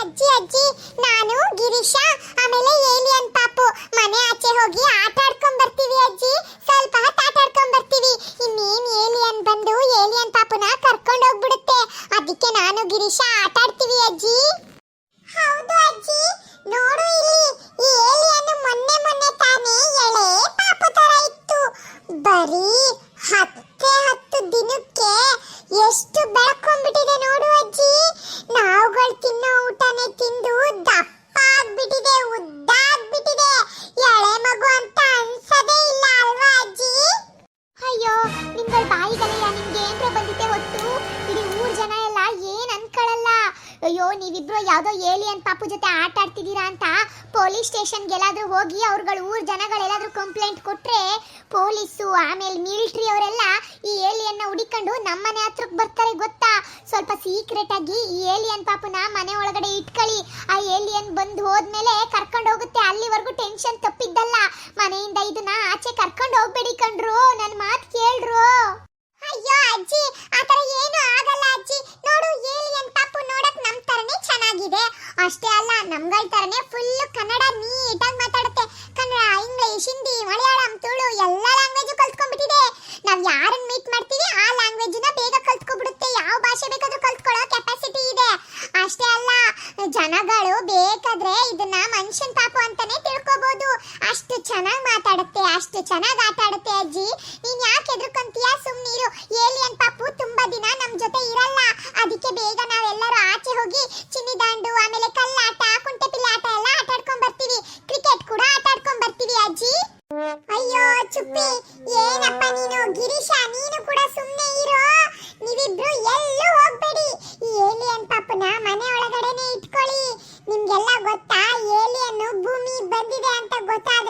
ಅಜ್ಜಿ ಅಜ್ಜಿ, ನಾನು, ಗಿರೀಶ, ಆಮೇಲೆ ಏಲಿಯನ್ ಪಾಪು. ಮನೆ ಆಚೆ ಹೋಗಿ ಆಟ ಆಡ್ಕೊಂಡ್ ಬರ್ತೀವಿ ಅಜ್ಜಿ. ಸ್ವಲ್ಪ ಹೊತ್ತು ಆಟ ಆಡ್ಕೊಂಡ್ ಬರ್ತೀವಿ. ಇನ್ನೇನ್ ಏಲಿಯನ್ ಬಂದು ಏಲಿಯನ್ ಪಾಪುನ ಕರ್ಕೊಂಡು ಹೋಗ್ಬಿಡುತ್ತೆ. ಅದಕ್ಕೆ ನಾನು, ಗಿರೀಶ, ಆಟ ಆಡ್ತೀವಿ ಅಜ್ಜಿ. ಪಾಪು ಜೊತೆ ಆಟ ಆಡ್ತಿದ್ದೀರಾ ಅಂತ ಪೊಲೀಸ್ ಸ್ಟೇಷನ್ಗೆ ಎಲ್ಲಾದ್ರೂ ಹೋಗಿ ಅವ್ರುಗಳು ಊರ್ ಜನಗಳೆಲ್ಲಾದರೂ ಕಂಪ್ಲೇಂಟ್ ಕೊಟ್ಟರೆ ಪೊಲೀಸು, ಆಮೇಲೆ ಮಿಲಿಟ್ರಿ ಅವರೆಲ್ಲ ಈ ಏಲಿಯನ್ನ ಹುಡಿಕೊಂಡು ನಮ್ಮನೆ ಹತ್ರಕ್ಕೆ ಬರ್ತಾರೆ ಗೊತ್ತಾ? ಸ್ವಲ್ಪ ಸೀಕ್ರೆಟ್ ಆಗಿ ಈ ಏಲಿಯನ್ ಪಾಪುನ ಮನೆ ಒಳಗಡೆ ಇಟ್ಕೊಳ್ಳಿ ಆ ಏಲಿಯನ್ ಬಂದು ಹೋದ್ಮೇಲೆ ಕರ್ಕೊಂಡು ಹೋಗುತ್ತೆ. ಅಲ್ಲಿವರೆಗೂ ಟೆನ್ಷನ್ ತಪ್ಪಿದ್ದಲ್ಲ. ಮನೆಯಿಂದ ಇದನ್ನ ಆಚೆ ಕರ್ಕೊಂಡು ಹೋಗ್ಬೇಡಿ ಕಂಡ್ರು ನನ್ನ ಮಾತು ಕೇಳ್ರು. ಅಯ್ಯೋ ಅಜ್ಜಿ ಆತರ ಏನು ಆಗಲ್ಲ ಅಜ್ಜಿ. ನೋಡು ಏಲಿಯನ್ ಪಾಪು ನೋಡಕ್ ತರನೇ ಚೆನ್ನಾಗಿದೆ. ಅಷ್ಟೇ ಅಲ್ಲ, ನಮ್ಗಳ ತರನೇ ಫುಲ್ ಕನ್ನಡ ನೀಟಾಗಿ ಮಾತಾಡುತ್ತೆ. ಕನ್ನಡ, ಇಂಗ್ಲಿಷ್, ಹಿಂದಿ, ಮಲಯಾಳಂ, ತುಳು ಎಲ್ಲ ಲ್ಯಾಂಗ್ವೇಜ್ ಕಲ್ತ್ಕೊಂಡ್ಬಿಟ್ಟಿದೆ. ನಾವು ಯಾರನ್ನ ಮೀಟ್ ಮಾಡ್ತೀವಿ, ಆ ಲ್ಯಾಂಗ್ವೇಜ್ನ ಬೇಗ ಕಲ್ತ್ಕೊಂಡ್ಬಿಡುತ್ತೆ ಯಾವ ಭಾಷೆ ಬೇಕಾದ್ರೂ ಕಲ್ತ್ಕೊಳ್ಳೋ ಕೆಪಾಸಿಟಿ ಇದೆ. ಅಷ್ಟೇ ಅಲ್ಲ, ಜನಗಳು ಬೇಕಾದ್ರೆ ಇದನ್ನ ಮನುಷ್ಯನ್ ಪಾಪು ಅಂತಾನೆ ತಿಳ್ಕೊಬಹುದು ಅಷ್ಟು ಚೆನ್ನಾಗಿ ಮಾತಾಡುತ್ತೆ, ಅಷ್ಟು ಚೆನ್ನಾಗಿ ಆಟ ಆಡುತ್ತೆ ಅಜ್ಜಿ. ನೀನ್ ಯಾಕೆ ಎದ್ರುಕೊಂತೀಯ ಸುಮ್ನಿರು. ಏಲಿಯನ್ ಪಾಪು ತುಂಬಾ ದಿನ ನಮ್ ಜೊತೆ ಇರಲ್ಲ. ಅದಕ್ಕೆ ಬೇಗ ನಾವೆಲ್ಲರೂ ಆಚೆ ಹೋಗಿ ಚಿನ್ನಿ ದಾಂಡು, ಆಮೇಲೆ ಕಲ್ಲಾಟ ಕುಂಟೆಪಿಲ್ಲೆ ಆಟ ಎಲ್ಲ ಆಟ ಆಡ್ಕೊಂಡ್ ಬರ್ತೀವಿ. ಕ್ರಿಕೆಟ್ ಕೂಡ ಆಟ ಆಡ್ಕೊಂಡ್ ಬರ್ತೀವಿ ಅಜ್ಜಿ. ಅಯ್ಯೋ, ಚುಪ್ಪಿ. ಏನಪ್ಪ ನೀನು? ಗಿರೀಶ, ನೀನು ಕೂಡ ಸುಮ್ಮನೆ ಇರೋ? ನೀವಿಬ್ರು ಎಲ್ಲೂ ಹೋಗ್ಬೇಡಿ. ಈ ಏಲಿಯನ್ ಪಾಪನ ಮನೆ ಒಳಗಡೆನೆ ಇಟ್ಕೊಳ್ಳಿ. ನಿಮ್ಗೆಲ್ಲ ಗೊತ್ತಾ? ಏಲಿಯನ್ ಭೂಮಿ ಬಂದಿದೆ ಅಂತ ಗೊತ್ತಾದ್ರೇನೆ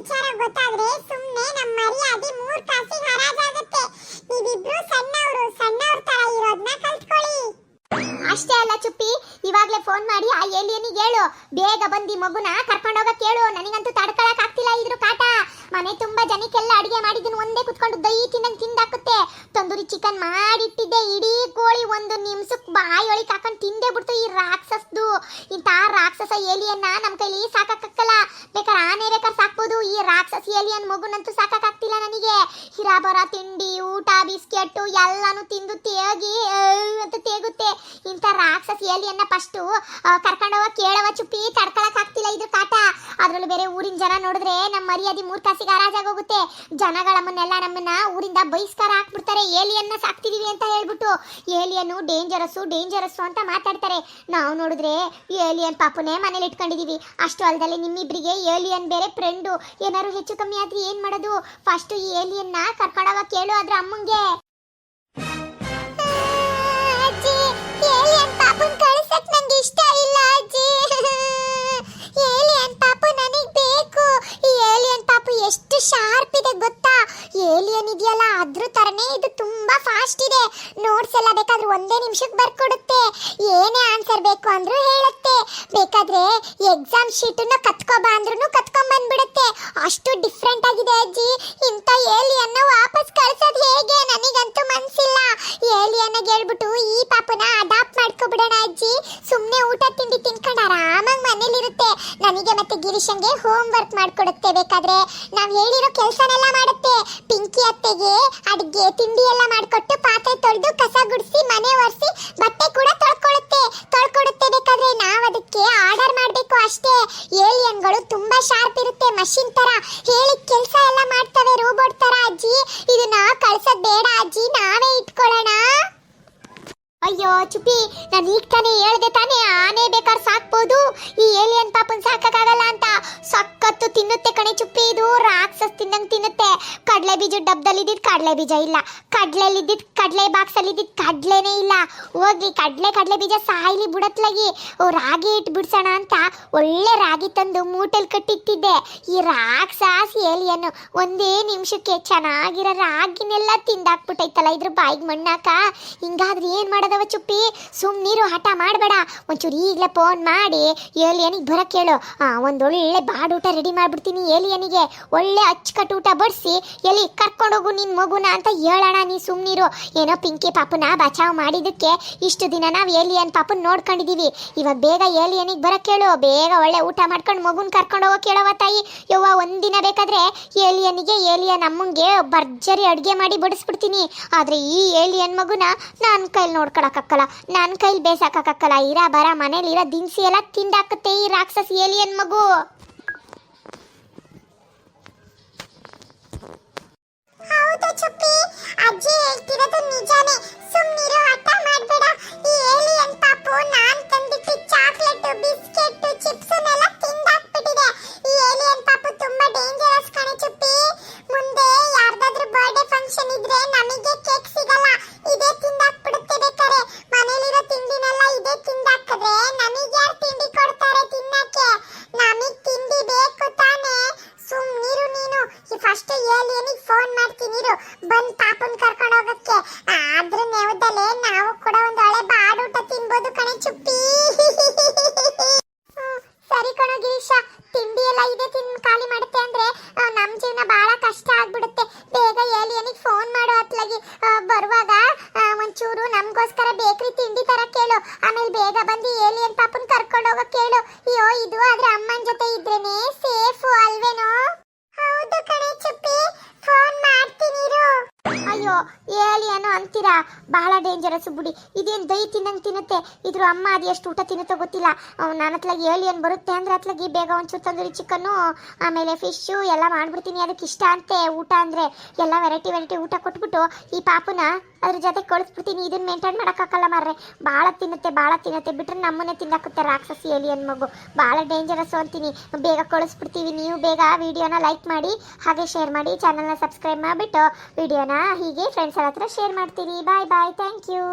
ವಿಚಾರ ಗೊತ್ತಾದ್ರೆ ಸುಮ್ನೆ ನಮ್ಮ ಮರ್ಯಾದೆ ಮೂರ್ ಕಾಸಿಗೆ ಹರಾಜಾಗುತ್ತೆ. ನೀವಿಬ್ರು ಸಣ್ಣವರು, ಸಣ್ಣವ್ರ ತರ ಇರೋದ್ನ ಕಲ್ತ್ಕೊಳ್ಳಿ. ಅಷ್ಟೇ ಅಲ್ಲ ಚುಪ್ಪಿ, ಇವಾಗ್ಲೇ ಫೋನ್ ಮಾಡಿ ಆ ಏಲಿಯನಿಗೆ ಹೇಳು. ಬೇಗ ಬಂದಿ ಮಗುನ ಕರ್ಕೊಂಡೋಗಕ್ ಹೇಳು ನನಗಂತೂ ತಡ್ಕೊಳಕ್ ಆಗ್ತಿಲ್ಲ ಇದ್ರು ಕಾಟ. ಮನೆ ತುಂಬಾ ಜನಕ್ಕೆಲ್ಲ ಅಡಿಗೆ ಮಾಡಿದ್ದೀನಿ ಒಂದೇ ಕುತ್ಕೊಂಡು ದೈ ತಿನ್ನಂಗ್ ತಿಂದಾಕುತ್ತೆ. ತಂದೂರಿ ಚಿಕನ್ ಮಾಡಿಟ್ಟಿದ್ದೆ. ಇಡೀ ಕೋಳಿ ಒಂದು ನಿಮಿಷಕ್ಕೆ ಬಾಯಿ ಒಳಗೆ ಹಾಕೊಂಡು ತಿಂದೇ ಬಿಡ್ತು ಈ ರಾಕ್ಷಸದು. ಇಂಥ ರಾಕ್ಷಸ ಏಲಿಯನ್ನ ನಮ್ಮ ಕೈಲಿ ಸಾಕಾಗಲ್ಲ ಬೇಕಾದ್ರೆ ಆನೆ ಸಾಕ್ಬೋದು. ಈ ರಾಕ್ಷಸ ಏಲಿಯನ್ ಮಗುನಂತೂ ಸಾಕಾಗ್ತಿಲ್ಲ ನನಗೆ. ಹಿರಾಬರ ತಿಂಡಿ, ಊಟ, ಬಿಸ್ಕೆಟ್ ಎಲ್ಲಾನು ತಿಂದು ತೇಗಿ, ಅಂತ ತೇಗುತ್ತೆ. ಇಂಥ ರಾಕ್ಷಸ ಏಲಿಯನ್ನ ಫಸ್ಟು ಕರ್ಕೊಂಡೋಗ ಕೇಳವ ಚುಪ್ಪಿ ತಡ್ಕೊಳಕ್ ಆಗ್ತಿಲ್ಲ ಇದು ಕಾಟ. ಅದ್ರಲ್ಲೂ ಬೇರೆ ಊರಿನ ಜನ ನೋಡಿದ್ರೆ ನಮ್ಮ ಮರ್ಯಾದೆ ಮೂರ್ ಕಾಸಿಗೆ ಹರಾಜಾಗೋಗುತ್ತೆ. ಜನಗಳಮ್ಮನ್ನೆಲ್ಲ ನಮ್ಮನ್ನ ಊರಿಂದ ಬಹಿಷ್ಕಾರ ಹಾಕ್ಬಿಡ್ತಾರೆ. ಏಲಿಯನ್ನ ಸಾಕ್ತಿದೀವಿ ಅಂತ ಹೇಳ್ಬಿಟ್ಟು ಏಲಿಯನ್ನು ಡೇಂಜರಸ್ಸು ಡೇಂಜರಸ್ಸು ಅಂತ ಮಾತಾಡ್ತಾರೆ. ನಾವು ನೋಡಿದ್ರೆ ಏಲಿಯನ್ ಪಾಪನೇ ಮನೇಲಿ ಇಟ್ಕೊಂಡಿದೀವಿ. ಅಷ್ಟು ಅಲ್ಲದೆ ನಿಮ್ಮಿಬ್ರಿಗೆ ಏಲಿಯನ್ ಬೇರೆ ಫ್ರೆಂಡು. ಏನಾದ್ರು ಹೆಚ್ಚು ಕಮ್ಮಿ ಆದ್ರೆ ಏನ್ ಮಾಡೋದು? ಫಸ್ಟ್ ಈ ಏಲಿಯನ್ನ ಕರ್ಕೊಂಡೋಗ ಕೇಳು ಅದ್ರ ಅಮ್ಮಂಗೆ. ಇಷ್ಟ ಇಲ್ಲ, ಅಜ್ಜಿ. ಏಲಿಯನ್ ಪಾಪು ನನಗೆ ಬೇಕು. ಈ ಏಲಿಯನ್ ಪಾಪು ಎಷ್ಟು ಶಾರ್ಪ್ ಇದೆ ಗೊತ್ತಾ? ಏಲಿಯನ್ ಇದೆಯಲ್ಲ ಅದ್ರ ತರನೇ ಇದು ತುಂಬಾ ಫಾಸ್ಟ್ ಇದೆ. ನೋಟ್ಸ್ ಎಲ್ಲ ಬೇಕಾದ್ರೆ ಒಂದೇ ನಿಮಿಷಕ್ಕೆ ಬರ್ಕೊಡುತ್ತೆ. ಏನೇ ಆನ್ಸರ್ ಬೇಕು ಅಂದ್ರೂ ಹೇಳುತ್ತೆ. ಬೇಕಾದ್ರೆ ಎಕ್ಸಾಮ್ ಶೀಟನ್ನ ಕತ್ಕೊಬಾ ಅಂದ್ರೂ ಕತ್ಕೊಂಡ್ ಬಂದ್ಬಿಡುತ್ತೆ ಅಷ್ಟು ಡಿಫ್ರೆಂಟ್ ಆಗಿದೆ ಅಜ್ಜಿ. ಇಂಥ ಏಲಿಯನ್ನ ವಾಪಸ್ ಕಳ್ಸೋದು ಹೇಗೆ? ನನಗಂತೂ ಮನ್ಸಿಲ್ಲ. ಏಲಿಯನ್ನ ಹೇಳ್ಬಿಟ್ಟು ಈ ಪಾಪನ ಅಡಾಪ್ಟ್ ಮಾಡ್ಕೊಬಿಡೋಣ ಅಜ್ಜಿ. ಸುಮ್ಮನೆ ಊಟ ತಿಂಡಿ ತಿನ್ಕೊಂಡು ಆರಾಮಾಗಿ ಮನೇಲಿರುತ್ತೆ. ನನಗೆ ಮತ್ತೆ ಗಿರೀಶಂಗೆ ಹೋಮ್ ವರ್ಕ್ ಮಾಡ್ಕೊಡುತ್ತೆ ಬೇಕಾದ್ರೆ. ನಾವು ಹೇಳಿರೋ ಕೆಲಸನೆಲ್ಲ ಅತ್ತೆಗೆ ಅಡಿಗೆ, ತಿಂಡಿ ಎಲ್ಲ ಮಾಡ್ಕೊಟ್ಟು ಪಾತ್ರೆ ತೊಳೆದು ಕಸ ಗುಡಿಸಿ, ಮನೆ ಒರೆಸಿ, ಬಟ್ಟೆ ಕೂಡ ತೊಳ್ಕೊಳುತ್ತೆ. ತೊಳ್ಕೊಡುತ್ತೆ ಬೇಕಾದ್ರೆ ನಾವ್ ಅದಕ್ಕೆ ಆರ್ಡರ್ ಮಾಡಬೇಕು ಅಷ್ಟೇ. ಏಲಿಯನ್ಗಳು ತುಂಬಾ ಶಾರ್ಪ್ ಇರುತ್ತೆ ಮಷಿನ್ ತರ. ಹೇಳಿ ಕೆಲಸ ಎಲ್ಲ ಮಾಡ್ತವೆ ರೋಬೋಟ್ ತರ, ಅಜ್ಜಿ. ಇದನ್ನ ಕಳ್ಸೋದ್ ಬೇಡ, ಅಜ್ಜಿ. ನಾವೇ ಇಟ್ಕೊಳ್ಳೋಣ. ಅಯ್ಯೋ ಚುಪಿ ನಾನು ಈಗ ತಾನೇ ಹೇಳ್ದೆ ತಾನೇ ಆನೆ ಬೇಕಾದ್ರೆ ಸಾಕ್ಬೋದು. ಈ ಏಲಿಯನ್ ಪಾಪನ್ ಸಾಕಾಗಲ್ಲ ಅಂತ. ಸಕ್ಕತ್ತು ತಿನ್ನುತ್ತೆ ಕಣೆ ಚುಪ್ಪಿ ಇದು ರಾಕ್ಷಸ್ ತಿನ್ನಂಗ್ ತಿನ್ನುತ್ತೆ. ಕಡಲೆ ಬೀಜ ಡಬ್ದಲ್ಲಿ ಇದ್ದಿದ್ದು ಕಡಲೆ ಬೀಜ ಇಲ್ಲ. ಕಡಲೆಯಲ್ಲಿ ಇದ್ದಿದ್ದು ಕಡಲೆ ಬಾಕ್ಸ್ ಅಲ್ಲಿ ಇದ್ದಿದ್ ಕಡ್ಲೆನೇ ಇಲ್ಲ. ಹೋಗಿ ಕಡಲೆ ಕಡಲೆ ಬೀಜ ಸಾಯ್ಲಿ ಬುಡತ್ಲಾಗಿ. ಓ, ರಾಗಿ ಇಟ್ಟು ಬಿಡ್ಸೋಣ ಅಂತ ಒಳ್ಳೆ ರಾಗಿ ತಂದು ಮೂಟೆಲ್ ಕಟ್ಟಿಟ್ಟಿದ್ದೆ. ಈ ರಾಕ್ಷಸ್ ಏಲಿಯನ್ ಒಂದೇ ನಿಮಿಷಕ್ಕೆ ಚೆನ್ನಾಗಿರೋ ರಾಗಿನೆಲ್ಲ ತಿಂದಾಕ್ಬಿಟ್ಟೈತಲ್ಲ ಇದ್ರ ಬಾಯಿಗೆ ಮಣ್ಣಾಕ. ಹಿಂಗಾದ್ರೆ ಏನ್ ಮಾಡೋದವ ಚುಪ್ಪಿ ಸುಮ್ನೀರು ಹಠ ಮಾಡಬೇಡ. ಒಂಚೂರು ಈಗಲೇ ಫೋನ್ ಮಾಡಿ, ಏಲಿಯನಿಗೆ ಬರಕ್ಕೆ ಹೇಳು ಒಂದೊಳ್ಳೆ ಬಾಡೂಟ ರೆಡಿ ಮಾಡ್ಬಿಡ್ತೀನಿ ಏಲಿಯನಿಗೆ. ಒಳ್ಳೆ ಅಚ್ಚುಕಟ್ಟು ಊಟ ಬಡಿಸಿ ಎಲ್ಲಿ ಕರ್ಕೊಂಡೋಗು ನಿನ್ ಮಗುನ ಅಂತ ಹೇಳೋಣ ನೀ ಸುಮ್ನಿರು ಏನೋ ಪಿಂಕಿ ಪಾಪನ ಬಚಾವ್ ಮಾಡಿದ್ದಕ್ಕೆ ಇಷ್ಟು ದಿನ ನಾವು ಏಲಿಯನ್ ಪಾಪನ್ ನೋಡ್ಕೊಂಡಿದೀವಿ. ಇವಾಗ ಬೇಗ ಏಲಿಯನಿಗೆ ಬರಕ್ಕೆ ಹೇಳು ಬೇಗ ಒಳ್ಳೆ ಊಟ ಮಾಡ್ಕೊಂಡು ಮಗುನ್ ಕರ್ಕೊಂಡು ಹೋಗೋ ಹೇಳವ ತಾಯಿ. ಯವ್ವ, ಒಂದಿನ ಬೇಕಾದ್ರೆ ಏಲಿಯನಿಗೆ ಏಲಿಯನ್ ಅಮ್ಮಂಗೆ ಭರ್ಜರಿ ಅಡುಗೆ ಮಾಡಿ ಬಡಿಸ್ಬಿಡ್ತೀನಿ. ಆದ್ರೆ ಈ ಏಲಿಯನ್ ಮಗುನ ನನ್ನ ಕೈಲಿ ನೋಡ್ಕೊಳಕ್ಕಾಗಲ್ಲ ನನ್ನ ಕೈಲಿ ಬೇಸಾಕಕ್ಕಾಗಲ್ಲ ಇರ, ಬರ, ಮನೇಲಿ ಇರೋ, ದಿನಸಿ ಎಲ್ಲ ತಿಂದಾಕತ್ತೆ ಈ ರಾಕ್ಷಸ ಏಲಿಯನ್ ಮಗು. ಹೌದು ಚುಪ್ಪಿ. ಅಜ್ಜಿ ಹೇಳ್ತಿರೋದು ನಿಜಾನೇ ಒಂಚೂರು ಬೇಕರಿ ತಿಂಡಿ ತರ ಕೇಳು. ಆಮೇಲೆ ಬೇಗ ಬಂದು ಏಲಿಯನ್ ಪಾಪನ್ ಕರ್ಕೊಂಡು ಹೋಗೋ ಕೇಳು. ಅಯ್ಯೋ, ಇದು ಆದ್ರೆ ಅಮ್ಮನ ಜೊತೆ ಇದ್ರೇನೆ ಸೇಫು ಅಲ್ವೇನೋ? ಹೌದು ಕಣೆ ಚುಪ್ಪಿ. ಫೋನ್ ಮಾಡ್ತೀನಿ ಅಯ್ಯೋ ಏಲಿಯನು ಅಂತೀರಾ? ಬಹಳ ಡೇಂಜರಸ್ ಬಿಡಿ. ಇದೇನು ದೈ ತಿನ್ನಂಗೆ ತಿನ್ನುತ್ತೆ? ಇದ್ರ ಅಮ್ಮ ಅದು ಎಷ್ಟು ಊಟ ತಿನ್ನುತ್ತೋ ಗೊತ್ತಿಲ್ಲ. ನನ್ನ ಹತ್ಲಾಗಿ ಏಲಿಯನ್ ಬರುತ್ತೆ ಅಂದ್ರೆ ಹತ್ಲಾಗಿ ಬೇಗ ಒಂಚೂರು ತಂದೂರಿ ಚಿಕನ್ನು ಆಮೇಲೆ ಫಿಶ್ಶು ಎಲ್ಲ ಮಾಡ್ಬಿಡ್ತೀನಿ. ಅದಕ್ಕೆ ಇಷ್ಟ ಅಂತೆ ಊಟ ಅಂದರೆ. ಎಲ್ಲ ವೆರೈಟಿ ವೆರೈಟಿ ಊಟ ಕೊಟ್ಬಿಟ್ಟು ಈ ಪಾಪನ ಅದ್ರ ಜೊತೆ ಕಳಿಸ್ಬಿಡ್ತೀನಿ. ಇದನ್ನ ಮೇಂಟೈನ್ ಮಾಡೋಕ್ಕಾಗಲ್ಲ ಮಾರ್ರೆ. ಭಾಳ ತಿನ್ನುತ್ತೆ ಭಾಳ ತಿನ್ನುತ್ತೆ. ಬಿಟ್ರೆ ನಮ್ಮನ್ನೇ ತಿನ್ನಕುತ್ತೆ ರಾಕ್ಷಸಿ ಏಲಿಯನ್ ಮಗು. ಭಾಳ ಡೇಂಜರಸ್ಸು ಅಂತೀನಿ. ಬೇಗ ಕಳಿಸ್ಬಿಡ್ತೀವಿ. ನೀವು ಬೇಗ ವಿಡಿಯೋನ ಲೈಕ್ ಮಾಡಿ, ಹಾಗೆ ಶೇರ್ ಮಾಡಿ ಚಾನಲ್ನ ಸಬ್ಸ್ಕ್ರೈಬ್ ಮಾಡಿಬಿಟ್ಟು ವಿಡಿಯೋನ ಹೀಗೆ ಫ್ರೆಂಡ್ಸ್ ಹತ್ರ ಶೇರ್ ಮಾಡ್ತೀನಿ. ಬಾಯ್ ಬಾಯ್ ಥ್ಯಾಂಕ್ ಯು